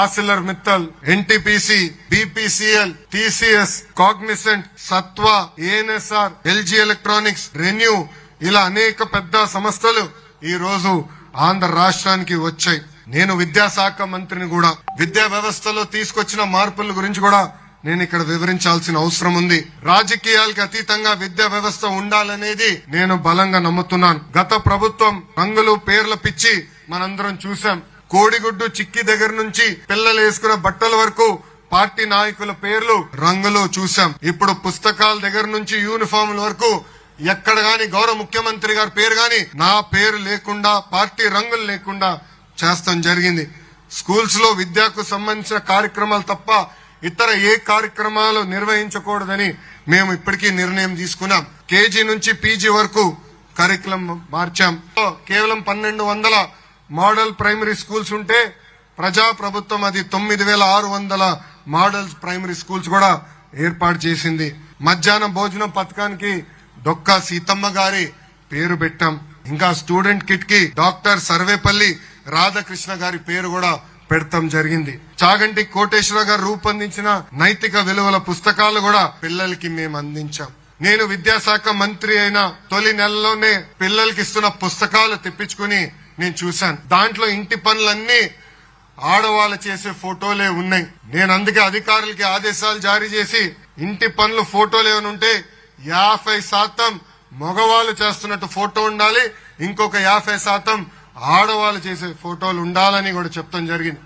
Arcelor Mittal NTPC BPCL TCS Cognizant Satva ANSR LG electronics ReNew ఇలా అనేక పెద్ద సంస్థలు ఈ రోజు ఆంధ్ర రాష్ట్రానికి వచ్చాయి. నేను విద్యాశాఖ మంత్రిని కూడా విద్యా వ్యవస్థలో తీసుకొచ్చిన మార్పుల గురించి కూడా నేను ఇక్కడ వివరించాల్సిన అవసరం ఉంది. రాజకీయాలకు అతీతంగా విద్యా వ్యవస్థ ఉండాలనేది నేను బలంగా నమ్ముతున్నాను. గత ప్రభుత్వం రంగులు పేర్ల పిచ్చి మనందరం చూసాం కోడిగుడ్డు చిక్కి దగ్గర నుంచి పిల్లలు వేసుకున్న బట్టల వరకు పార్టీ నాయకుల పేర్లు రంగులు చూశాం. ఇప్పుడు పుస్తకాల దగ్గర నుంచి యూనిఫామ్ల వరకు ఎక్కడ గాని గౌరవ ముఖ్యమంత్రి గారి పేరు గాని నా పేరు లేకుండా పార్టీ రంగులు లేకుండా చేస్తాం జరిగింది. స్కూల్స్లో విద్యకు సంబంధించిన కార్యక్రమాలు తప్ప ఇతర ఏ కార్యక్రమాలు నిర్వహించకూడదని మేము ఇప్పటికీ నిర్ణయం తీసుకున్నాం. కేజీ నుంచి పీజీ వరకు కరికులం మార్చాం. కేవలం పన్నెండు వందల మోడల్ ప్రైమరీ స్కూల్స్ ఉంటే ప్రజా ప్రభుత్వం అది తొమ్మిది వేల ఆరు వందల మోడల్ ప్రైమరీ స్కూల్స్ కూడా ఏర్పాటు చేసింది. మధ్యాహ్న భోజనం పథకానికి డొక్కా సీతమ్మ గారి పేరు పెట్టాం. ఇంకా స్టూడెంట్ కిట్కి డాక్టర్ సర్వేపల్లి రాధాకృష్ణ గారి పేరు కూడా పెడతాం జరిగింది. చాగంటి కోటేశ్వర గారు రూపొందించిన నైతిక విలువల పుస్తకాలు కూడా పిల్లలకి మేము అందించాం. నేను విద్యాశాఖ మంత్రి అయిన తొలి నెలలోనే పిల్లలకి ఇస్తున్న పుస్తకాలు తెప్పించుకుని నేను చూశాను. దాంట్లో ఇంటి పనులన్నీ ఆడవాళ్ళు చేసే ఫోటోలే ఉన్నాయి. నేను అందుకే అధికారులకి ఆదేశాలు జారీ చేసి ఇంటి పనులు ఫోటోలు ఏమైనా ఉంటే యాభై శాతం మగవాళ్ళు చేస్తున్నట్టు ఫోటో ఉండాలి. ఇంకొక యాభై శాతం ఆడవాళ్ళు చేసే ఫోటోలు ఉండాలని కూడా చెప్తాం జరిగింది.